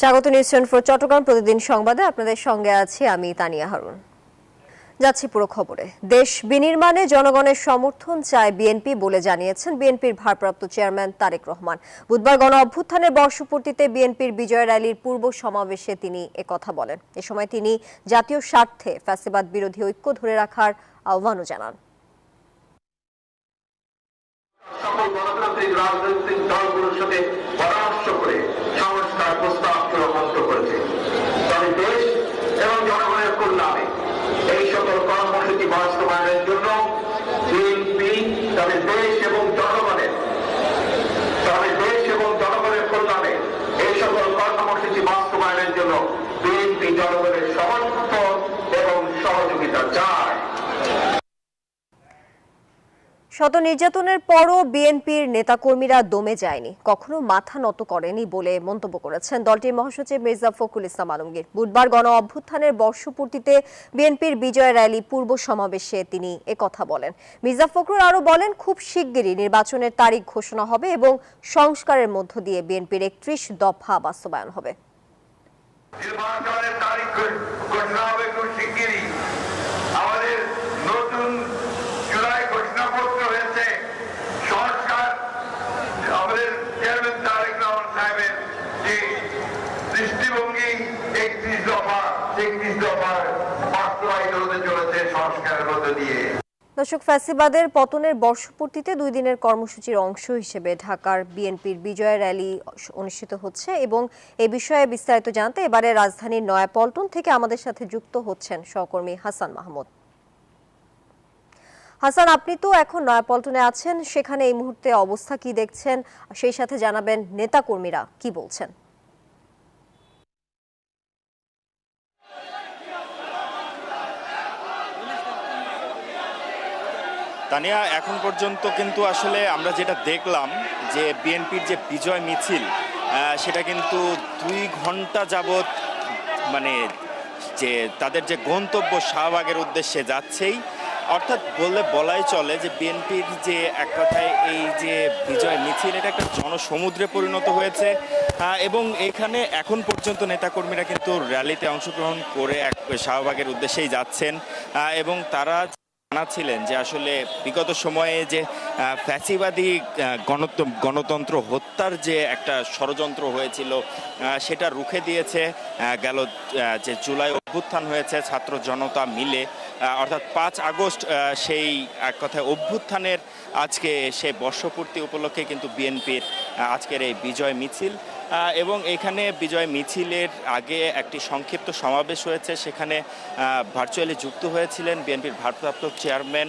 স্বাগত news twenty Chittagong প্রতিদিন সংবাদে। আপনাদের সঙ্গে আছি আমি তানিয়া হারুন। যাচ্ছি পুরো খবরে। দেশ বিনির্মাণে জনগণের সমর্থন চায় বিএনপি বলে জানিয়েছেন বিএনপির ভারপ্রাপ্ত চেয়ারম্যান তারেক রহমান। বুধবার গণ অভ্যুত্থানের বর্ষপূর্তিতে বিএনপির বিজয় র্যালির পূর্ব সমাবেশে তিনি একথা বলেন। এ সময় তিনি জাতীয় স্বার্থে ফ্যাসিবাদ বিরোধী ঐক্য ধরে রাখার আহ্বানও জানান। সকল গণতান্ত্রিক রাজনৈতিক দলগুলোর সাথে পরামর্শ করে সংস্কার প্রস্তাব চূড়ান্ত করেছে তবে দেশ এবং জনগণের কল্যাণে এই সকল কর্মসূচি বাস্তবায়নের জন্য বিএনপি তবে দেশ এবং জনগণের তবে দেশ এবং জনগণের কল্যাণে এই সকল কর্মসূচি বাস্তবায়নের জন্য বিএনপি জনগণের সমর্থন এবং সহযোগিতা চায় শত নির্যাতনের পরও বিএনপির নেতাকর্মীরা দমে যায়নি। কখনো মাথা নত করেনি বলে মন্তব্য করেছেন দলটির মহাসচিব মির্জা ফখরুল ইসলাম আলমগীর। বুধবার গণ অভ্যুত্থানের বর্ষপূর্তিতে বিএনপির বিজয় র্যালি পূর্ব সমাবেশে তিনি একথা বলেন। মির্জা ফখরুল আরও বলেন, খুব শিগগিরই নির্বাচনের তারিখ ঘোষণা হবে এবং সংস্কারের মধ্য দিয়ে বিএনপির একত্রিশ দফা বাস্তবায়ন হবে। নির্বাচনের তারিখ ঘোষণা হবে খুব শিগগিরই আমাদের নতুন জুলাই ঘোষণাপত্র হয়েছে সংস্কার আমাদের চেয়ারম্যান তারেক রহমান সাহেবের যে দৃষ্টিভঙ্গি একত্রিশ দফা একত্রিশ দফার বাস্তবায়িত হতে চলেছে সংস্কারের মধ্য দিয়ে দর্শক, ফ্যাসিবাদের পতনের বর্ষপূর্তিতে দুই দিনের কর্মসূচির অংশ হিসেবে ঢাকার বিএনপির বিজয় র্যালি অনুষ্ঠিত হচ্ছে এবং এ বিষয়ে বিস্তারিত জানতে এবারে রাজধানীর নয়াপল্টন থেকে আমাদের সাথে যুক্ত হচ্ছেন সহকর্মী হাসান মাহমুদ। হাসান, আপনি তো এখন নয়াপল্টনে আছেন, সেখানে এই মুহূর্তে অবস্থা কি দেখছেন? সেই সাথে জানাবেন নেতাকর্মীরা কি বলছেন? তানিয়া, এখন পর্যন্ত কিন্তু আসলে আমরা যেটা দেখলাম যে বিএনপির যে বিজয় মিছিল সেটা কিন্তু দুই ঘণ্টা যাবত মানে যে তাদের যে গন্তব্য শাহবাগের উদ্দেশ্যে যাচ্ছেই। অর্থাৎ বললে বলাই চলে যে বিএনপির যে এক কথায় এই যে বিজয় মিছিল, এটা একটা জনসমুদ্রে পরিণত হয়েছে। এবং এখানে এখন পর্যন্ত নেতাকর্মীরা কিন্তু র্যালিতে অংশগ্রহণ করে এক শাহবাগের উদ্দেশ্যেই যাচ্ছেন। এবং তারা জানাচ্ছিলেন যে আসলে বিগত সময়ে যে ফ্যাসিবাদী গণত- গণতন্ত্র হত্যার যে একটা ষড়যন্ত্র হয়েছিল সেটা রুখে দিয়েছে গেল যে জুলাই অভ্যুত্থান হয়েছে, ছাত্র জনতা মিলে অর্থাৎ পাঁচ আগস্ট সেই এক কথায় অভ্যুত্থানের আজকে সে বর্ষপূর্তি উপলক্ষে কিন্তু বিএনপির আজকের এই বিজয় মিছিল। এবং এখানে বিজয় মিছিলের আগে একটি সংক্ষিপ্ত সমাবেশ হয়েছে। সেখানে ভার্চুয়ালি যুক্ত হয়েছিলেন বিএনপির ভারপ্রাপ্ত চেয়ারম্যান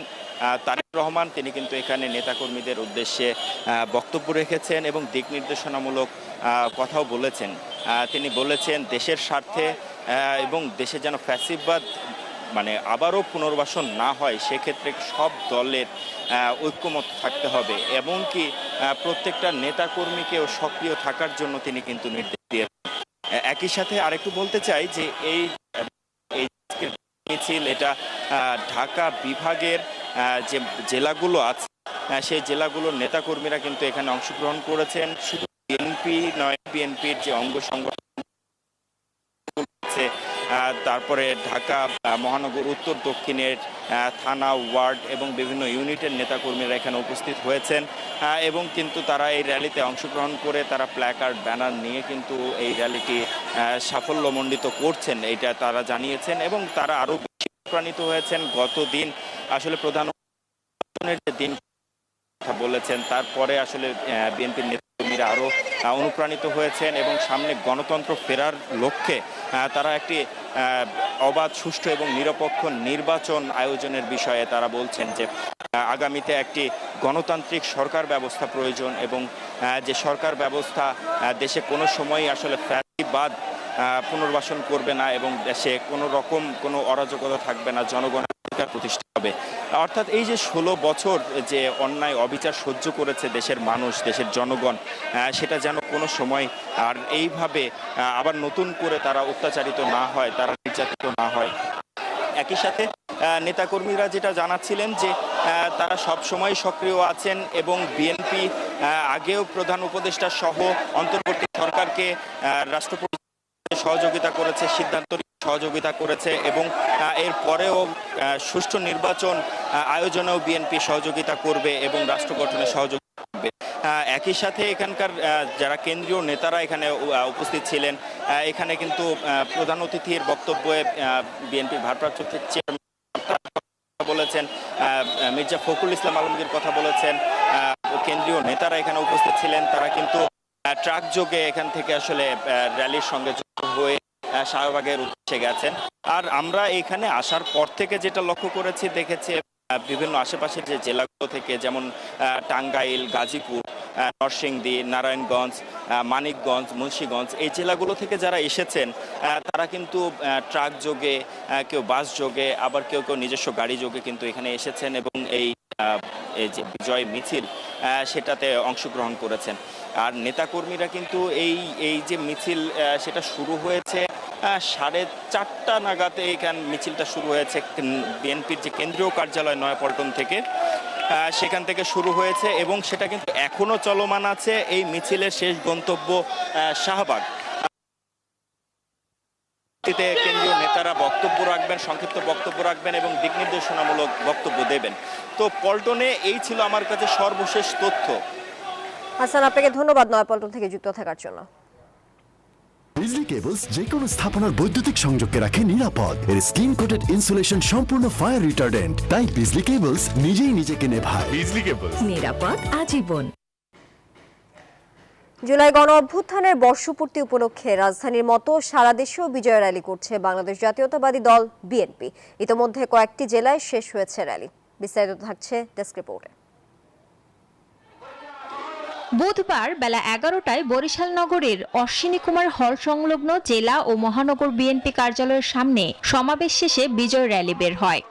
তারেক রহমান। তিনি কিন্তু এখানে নেতাকর্মীদের উদ্দেশ্যে বক্তব্য রেখেছেন এবং দিক নির্দেশনামূলক কথাও বলেছেন। তিনি বলেছেন, দেশের স্বার্থে এবং দেশে যেন ফ্যাসিবাদ মানে আবারও পুনর্বাসন না হয় সেক্ষেত্রে সব দলের ঐক্যমত থাকতে হবে এমনকি আহ, প্রত্যেকটা নেতাকর্মীকেও সক্রিয় থাকার জন্য তিনি কিন্তু নির্দেশ দিয়েছেন। একই সাথে আরেকটু বলতে চাই যে এই মিছিল এটা ঢাকা বিভাগের যে জেলাগুলো আছে সেই জেলাগুলোর নেতাকর্মীরা কিন্তু এখানে অংশগ্রহণ করেছেন। শুধু বিএনপি নয় বিএনপির যে অঙ্গ সংগঠন তারপরে ঢাকা মহানগর উত্তর দক্ষিণের থানা, ওয়ার্ড এবং বিভিন্ন ইউনিটের নেতাকর্মীরা এখানে উপস্থিত হয়েছেন। এবং কিন্তু তারা এই র্যালিতে অংশগ্রহণ করে তারা প্ল্যাকার্ড, ব্যানার নিয়ে কিন্তু এই র্যালিটি সাফল্যমণ্ডিত করছেন এটা তারা জানিয়েছেন এবং তারা আরও বেশি অনুপ্রাণিত হয়েছেন। গত দিন আসলে প্রধান যে দিন কথা বলেছেন, তারপরে আসলে বিএনপির নেতাকর্মীরা আরও অনুপ্রাণিত হয়েছেন এবং সামনে গণতন্ত্র ফেরার লক্ষ্যে তারা একটি অবাধ, সুষ্ঠু এবং নিরপেক্ষ নির্বাচন আয়োজনের বিষয়ে তারা বলছেন যে আগামীতে একটি গণতান্ত্রিক সরকার ব্যবস্থা প্রয়োজন এবং যে সরকার ব্যবস্থা দেশে কোনো সময়ই আসলে ফ্যাসিবাদ পুনর্বাসন করবে না এবং দেশে কোনো রকম কোনো অরাজকতা থাকবে না জনগণ অধিকার প্রতিষ্ঠা হবে। অর্থাৎ এই যে ষোলো বছর যে অন্যায়, অবিচার সহ্য করেছে দেশের মানুষ, দেশের জনগণ সেটা যেন কোনো সময় আর এইভাবে আবার নতুন করে তারা অত্যাচারিত না হয়, তারা নির্যাতিত না হয়। একই সাথে নেতাকর্মীরা যেটা জানাচ্ছিলেন যে তারা সব সময় সক্রিয় আছেন এবং বিএনপি আগেও প্রধান উপদেষ্টা সহ অন্তর্বর্তী সরকারকে রাষ্ট্রপতি সহযোগিতা করেছে, সিদ্ধান্ত সহযোগিতা করেছে এবং এর পরেও সুষ্ঠু নির্বাচন আয়োজনেও বিএনপি সহযোগিতা করবে এবং রাষ্ট্র গঠনে সহযোগিতা করবে। একই সাথে এখানকার যারা কেন্দ্রীয় নেতারা এখানে উপস্থিত ছিলেন এখানে কিন্তু প্রধান অতিথির বক্তব্যে বিএনপির ভারপ্রাপ্ত চেয়ারম্যান বলেছেন মির্জা ফখরুল ইসলাম আলমগীর কথা বলেছেন কেন্দ্রীয় নেতারা এখানে উপস্থিত ছিলেন, তারা কিন্তু ট্রাক যোগে এখান থেকে আসলে র্যালির সঙ্গে যুক্ত হয়ে শাহবাগের উদ্দেশ্যে গেছেন। আর আমরা এখানে আসার পর থেকে যেটা লক্ষ্য করেছি, দেখেছি বিভিন্ন আশেপাশের যে জেলাগুলো থেকে যেমন টাঙ্গাইল, গাজীপুর নরসিংদী, নারায়ণগঞ্জ মানিকগঞ্জ, মুন্সীগঞ্জ, এই জেলাগুলো থেকে যারা এসেছেন তারা কিন্তু ট্রাক যোগে কেউ বাস যোগে, আবার কেউ কেউ নিজস্ব গাড়ি যোগে কিন্তু এখানে এসেছেন এবং এই যে বিজয় মিছিল সেটাতে অংশগ্রহণ করেছেন। আর নেতাকর্মীরা কিন্তু এই এই যে মিছিল সেটা শুরু হয়েছে সাড়ে চারটা নাগাদ এইখান মিছিলটা শুরু হয়েছে বিএনপির যে কেন্দ্রীয় কার্যালয় নয়াপল্টন থেকে। সেখান থেকে শুরু হয়েছে এবং সেটা কিন্তু এখনও চলমান আছে এই মিছিলের শেষ গন্তব্য শাহবাগ। কেন্দ্রীয় নেতারা বক্তব্য রাখবেন, সংক্ষিপ্ত বক্তব্য রাখবেন এবং দিক নির্দেশনামূলক বক্তব্য দেবেন। তো পল্টনে এই ছিল আমার কাছে সর্বশেষ তথ্য। হাসান আপনাকে ধন্যবাদ নয়াপল্টন থেকে যুক্ত থাকার জন্য। বিজলি কেবলস যে কোনো স্থাপনার বৈদ্যুতিক সংযোগকে রাখে নিরাপদ। এর স্ক্রিন কোটেড ইনসুলেশন সম্পূর্ণ ফায়ার রিটার্ডেন্ট। তাই বিজলি কেবলস নিজেই নিজেকে নেভায়। বিজলি কেবলস নিরাপদ আজীবন। জুলাই গণ অভ্যুত্থানের বর্ষপূর্তি উপলক্ষে রাজধানীর মতো সারা দেশেও বিজয় র্যালি করছে বাংলাদেশ জাতীয়তাবাদী দল বিএনপি। ইতোমধ্যে কয়েকটি জেলায় শেষ হয়েছে র্যালি। বিস্তারিত থাকছে ডেস্ক রিপোর্টে। বুধবার বেলা এগারোটায় বরিশাল নগরের অশ্বিনী কুমার হল সংলগ্ন জেলা ও মহানগর বিএনপি কার্যালয়ের সামনে সমাবেশ শেষে বিজয় র্যালি বের হয়।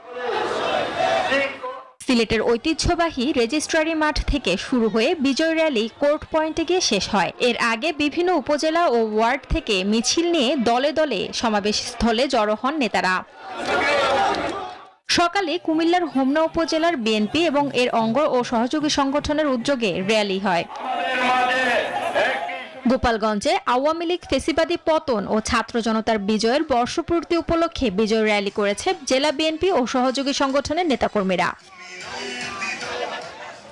সিলেটের ঐতিহ্যবাহী রেজিস্ট্রারি মাঠ থেকে শুরু হয়ে বিজয় র্যালি কোর্ট পয়েন্টে গিয়ে শেষ হয়। এর আগে বিভিন্ন উপজেলা ও ওয়ার্ড থেকে মিছিল নিয়ে দলে দলে সমাবেশ স্থলে জড়ো হন নেতারা। সকালে কুমিল্লার হোমনা উপজেলার বিএনপি এবং এর অঙ্গ ও সহযোগী সংগঠনের উদ্যোগে র্যালি হয়। গোপালগঞ্জে আওয়ামী লীগ ফেসিবাদী পতন ও ছাত্র জনতার বিজয়ের বর্ষপূর্তি উপলক্ষে বিজয় র্যালি করেছে জেলা বিএনপি ও সহযোগী সংগঠনের নেতাকর্মীরা।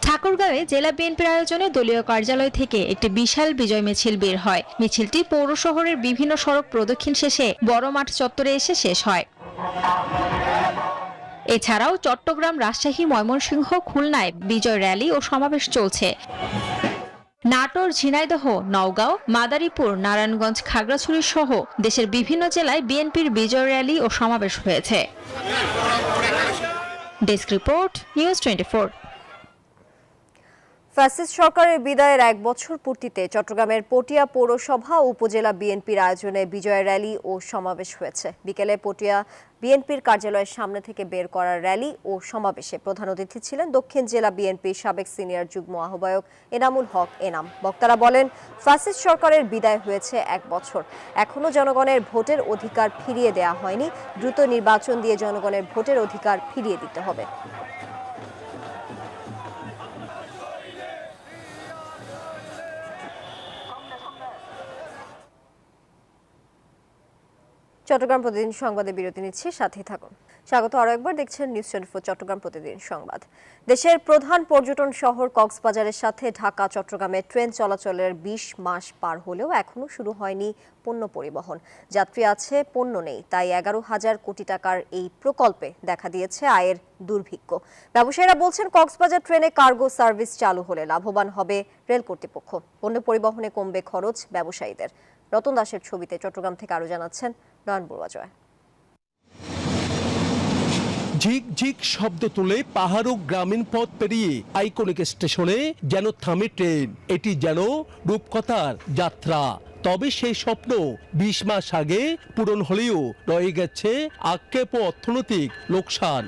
ঠাকুরগাঁওয়ে জেলা বিএনপির আয়োজনে দলীয় কার্যালয় থেকে একটি বিশাল বিজয় মিছিল বের হয়। মিছিলটি পৌর শহরের বিভিন্ন সড়ক প্রদক্ষিণ শেষে বড় মাঠ চত্বরে এসে শেষ হয়। এছাড়াও চট্টগ্রাম রাজশাহী ময়মনসিংহ খুলনায় বিজয় র্যালি ও সমাবেশ চলছে। নাটোর, ঝিনাইদহ, নওগাঁও, মাদারীপুর, নারায়ণগঞ্জ, খাগড়াছড়ি সহ দেশের বিভিন্ন জেলায় বিএনপির বিজয় র্যালি ও সমাবেশ হয়েছে। Desk report, news twenty fascist সরকারের বিদায়ের এক বছর পূর্তিতে চট্টগ্রামের পটিয়া পৌরসভা উপজেলা বিএনপির আয়োজনে বিজয় র্যালি ও সমাবেশ হয়েছে। বিকেলে পটিয়া বিএনপির কার্যালয়ের সামনে থেকে বের করা র্যালি ও সমাবেশে প্রধান অতিথি ছিলেন দক্ষিণ জেলা বিএনপির সাবেক সিনিয়র যুগ্ম আহ্বায়ক এনামুল হক এনাম। বক্তারা বলেন, ফ্যাসিস্ট সরকারের বিদায় হয়েছে এক বছর। এখনও জনগণের ভোটের অধিকার ফিরিয়ে দেয়া হয়নি। দ্রুত নির্বাচন দিয়ে জনগণের ভোটের অধিকার ফিরিয়ে দিতে হবে। চট্টগ্রাম প্রতিদিন সংবাদে বিরতি নিচ্ছি, সাথেই থাকুন। স্বাগত আরও একবার, দেখছেন নিউজ টোয়েন্টি চট্টগ্রাম প্রতিদিন সংবাদ। দেশের প্রধান পর্যটন শহর কক্সবাজারের সাথে ঢাকা চট্টগ্রামে ট্রেন চলাচলের বিশ মাস পার হলেও এখনও শুরু হয়নি পণ্য পরিবহন। যাত্রী আছে, পণ্য নেই, তাই এগারো হাজার কোটি টাকার এই প্রকল্পে দেখা দিয়েছে আয়ের দুর্ভিক্ষ। ব্যবসায়ীরা বলছেন, কক্সবাজার ট্রেনে কার্গো সার্ভিস চালু হলে লাভবান হবে রেল কর্তৃপক্ষ। পণ্য পরিবহনে কমবে খরচ ব্যবসায়ীদের। রতন দাসের ছবিতে চট্টগ্রাম থেকে আরও জানাচ্ছেন নয়ন বড়ুয়া জয় ঝিক ঝিক শব্দ তুলে পাহাড় ও গ্রামীণ পথ পেরিয়ে আইকনিক স্টেশনে যেন থামে ট্রেন। এটি যেন রূপকথার যাত্রা। তবে সেই স্বপ্ন বিশ মাস আগে পূরণ হলেও রয়ে গেছে আক্ষেপ ও অর্থনৈতিক লোকসান।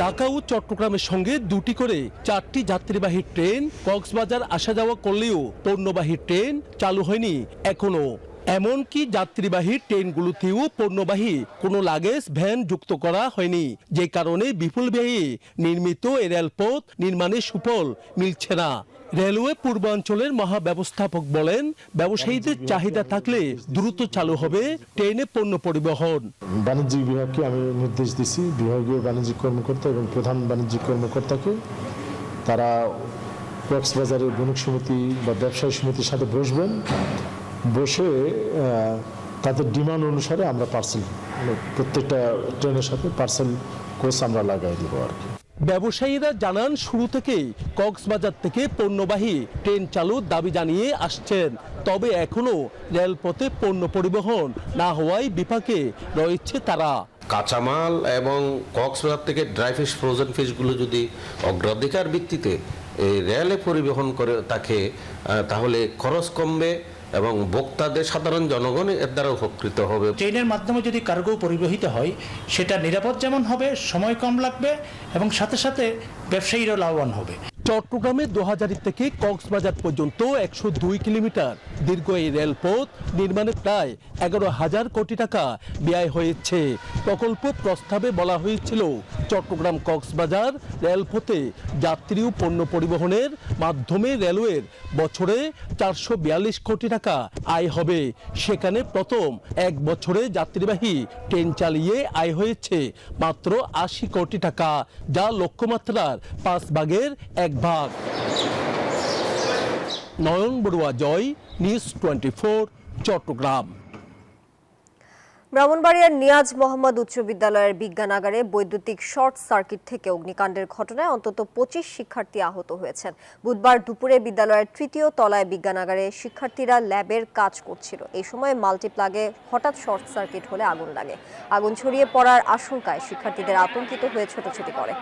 ঢাকা ও চট্টগ্রামের সঙ্গে দুটি করে চারটি যাত্রীবাহী ট্রেন কক্সবাজার আসা যাওয়া করলেও পণ্যবাহী ট্রেন চালু হয়নি এখনও। এমনকি যাত্রীবাহী ট্রেনগুলোতেও পণ্যবাহী কোনো লাগেজ, ভ্যান যুক্ত করা হয়নি। যে কারণে বিপুল ব্যয়ে নির্মিত এ রেলপথ নির্মাণের সুফল মিলছে না। রেলওয়ে পূর্বাঞ্চলের মহাব্যবস্থাপক বলেন, ব্যবসায়ীদের চাহিদা থাকলে দ্রুত চালু হবে ট্রেনে পণ্য পরিবহন। বাণিজ্যিক বিভাগকে আমি নির্দেশ দিছি, বিভাগীয় বাণিজ্যিক কর্মকর্তা এবং প্রধান বাণিজ্যিক কর্মকর্তাকে। তারা কক্সবাজারের বণিক সমিতি বা ব্যবসায়ী সমিতির সাথে বসবেন। বসে তাদের ডিমান্ড অনুসারে আমরা পার্সেল প্রত্যেকটা ট্রেনের সাথে পার্সেল কোচ আমরা লাগাই দিব আর কি। ব্যবসায়ীরা জানান শুরু থেকেই কক্সবাজার থেকে পণ্যবাহী ট্রেন চালুর দাবি জানিয়ে আসছেন। তবে এখনও রেলপথে পণ্য পরিবহন না হওয়ায় বিপাকে রয়েছে তারা। কাঁচামাল এবং কক্সবাজার থেকে ড্রাই ফিশ ফ্রোজেন ফিশগুলো যদি অগ্রাধিকার ভিত্তিতে এই রেলে পরিবহন করে থাকে আহ, তাহলে খরচ কমবে। এবং ভোক্তাদের সাধারণ জনগণ এর দ্বারা উপকৃত হবে। ট্রেনের মাধ্যমে যদি কার্গো পরিবহিত হয়, সেটা নিরাপদ যেমন হবে, সময় কম লাগবে এবং সাথে সাথে ব্যবসায়ীরাও লাভবান হবে। চট্টগ্রামে দোহাজারি থেকে কক্সবাজার পর্যন্ত একশো দুই কিলোমিটার। দীর্ঘ এই রেলপথ নির্মাণে প্রায় এগারো হাজার কোটি টাকা ব্যয় হয়েছে। প্রকল্প প্রস্তাবে বলা হয়েছিল, চট্টগ্রাম কক্সবাজার রেলপথে যাত্রী ও পণ্য পরিবহনের মাধ্যমে রেলওয়ের বছরে চারশো বিয়াল্লিশ কোটি টাকা আয় হবে। সেখানে প্রথম এক বছরে যাত্রীবাহী ট্রেন চালিয়ে আয় হয়েছে মাত্র আশি কোটি টাকা, যা লক্ষ্যমাত্রার পাঁচ ভাগের এক ভাগ। Nayan Barua Joy, news twenty Chattogram. ব্রাহ্মণবাড়িয়ার নিয়াজ মোহাম্মদ উচ্চ বিদ্যালয়ের বিজ্ঞানাগারে বৈদ্যুতিক শর্ট সার্কিট থেকে অগ্নিকাণ্ডের ঘটনায় অন্তত পঁচিশ শিক্ষার্থী আহত হয়েছেন। বুধবার দুপুরে বিদ্যালয়ের তৃতীয় তলায় বিজ্ঞানাগারে শিক্ষার্থীরা ল্যাবের কাজ করছিল। এই সময় মাল্টিপ্লাগে হঠাৎ শর্ট সার্কিট হলে আগুন লাগে। আগুন ছড়িয়ে পড়ার আশঙ্কায় শিক্ষার্থীদের আতঙ্কিত হয়ে ছোটাছুটি করে।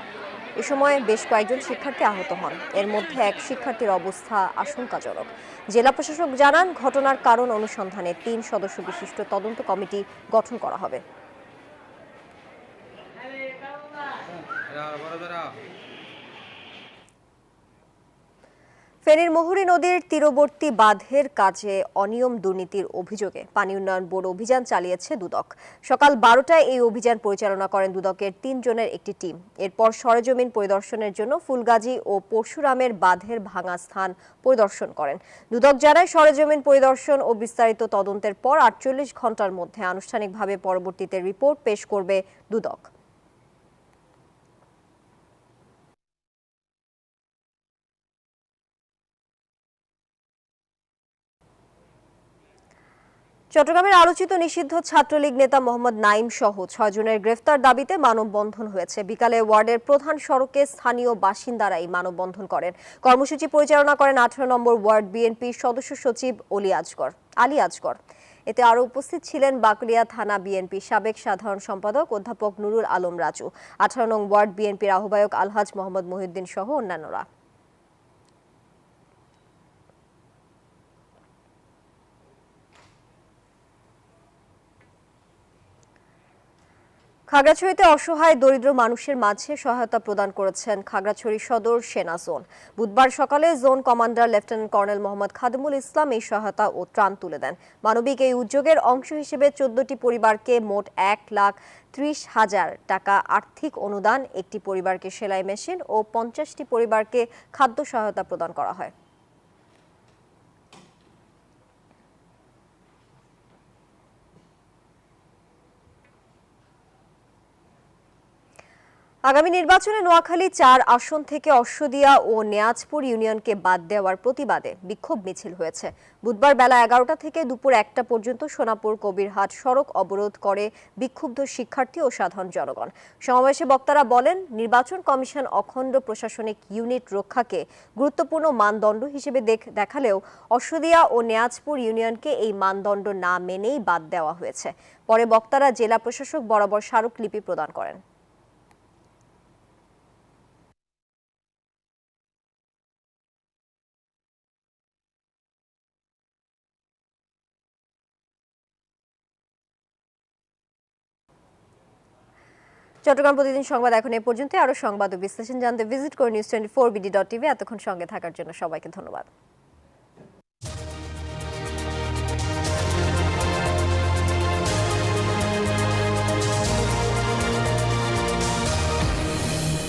এ সময় বেশ কয়েকজন শিক্ষার্থী আহত হন। এর মধ্যে এক শিক্ষার্থীর অবস্থা আশঙ্কাজনক। জেলা প্রশাসক জানান, ঘটনার কারণ অনুসন্ধানে তিন সদস্য বিশিষ্ট তদন্ত কমিটি গঠন করা হবে। ফেনীর মুহুরী নদীর তীরবর্তী বাঁধের কাজে অনিয়ম দুর্নীতির অভিযোগে পানি উন্নয়ন বোর্ড অভিযান চালিয়েছে দুদক। সকাল বারোটায় এই অভিযান পরিচালনা করেন দুদকের তিনজনের একটি টিম। এরপর সরেজমিন পরিদর্শনের জন্য ফুলগাজী ও পরশুরামের বাঁধের ভাঙা স্থান পরিদর্শন করেন। দুদক জানায়, সরেজমিন পরিদর্শন ও বিস্তারিত তদন্তের পর আটচল্লিশ ঘণ্টার মধ্যে আনুষ্ঠানিকভাবে পরবর্তীতে রিপোর্ট পেশ করবে দুদক। চট্টগ্রামের আলোচিত নিষিদ্ধ ছাত্রলীগ নেতা মোহাম্মদ নাইম সহ ছয় জনের গ্রেফতার দাবিতে মানববন্ধন হয়েছে। বিকালে ওয়ার্ডের প্রধান সড়কে স্থানীয় বাসিন্দারাই মানববন্ধন করেন। কর্মসূচি পরিচালনা করেন আঠারো নম্বর ওয়ার্ড বিএনপির সদস্য সচিব অলি আজগর, আলী আজগর। এতে আরও উপস্থিত ছিলেন বাকলিয়া থানা বিএনপি সাবেক সাধারণ সম্পাদক অধ্যাপক নুরুল আলম রাজু, আঠারো নং ওয়ার্ড বিএনপির আহ্বায়ক আলহাজ মোহাম্মদ মহিউদ্দিন সহ অন্যান্যরা। খাগড়াছড়িতে অসহায় দরিদ্র মানুষের মাঝে সহায়তা প্রদান করেছেন খাগড়াছড়ি সদর সেনা জোন। বুধবার সকালে zone commander lieutenant colonel Mohammad Khadimul Islam এই সহায়তা ও ত্রাণ তুলে দেন। মানবিক এই উদ্যোগের অংশ হিসেবে চোদ্দটি পরিবারকে মোট এক লাখ ত্রিশ হাজার টাকা আর্থিক অনুদান, একটি পরিবারকে সেলাই মেশিন ও পঞ্চাশটি পরিবারকে খাদ্য সহায়তা প্রদান করা হয়। আগামী নির্বাচনে নোয়াখালী চার আসন থেকে অশ্বদিয়া ও নেয়াজপুর ইউনিয়নকে বাদ দেওয়ার প্রতিবাদে বিক্ষোভ মিছিল হয়েছে। বুধবার বেলা এগারোটা থেকে দুপুর একটা পর্যন্ত সোনাপুর কবিরহাট সড়ক অবরোধ করে বিক্ষুব্ধ শিক্ষার্থী ও সাধারণ জনগণ। সমাবেশে বক্তারা বলেন, নির্বাচন কমিশন অখণ্ড প্রশাসনিক ইউনিট রক্ষাকে গুরুত্বপূর্ণ মানদণ্ড হিসেবে দেখালেও অশ্বদিয়া ও নেয়াজপুর ইউনিয়নকে এই মানদণ্ড না মেনেই বাদ দেওয়া হয়েছে। পরে বক্তারা জেলা প্রশাসক বরাবর স্মারকলিপি প্রদান করেন। চট্টগ্রাম প্রতিদিন সংবাদ এখন এ পর্যন্ত। আরও সংবাদ ও বিশ্লেষণ জানতে ভিজিট করে news twenty four BD dot TV এতক্ষণ সঙ্গে থাকার জন্য সবাইকে ধন্যবাদ।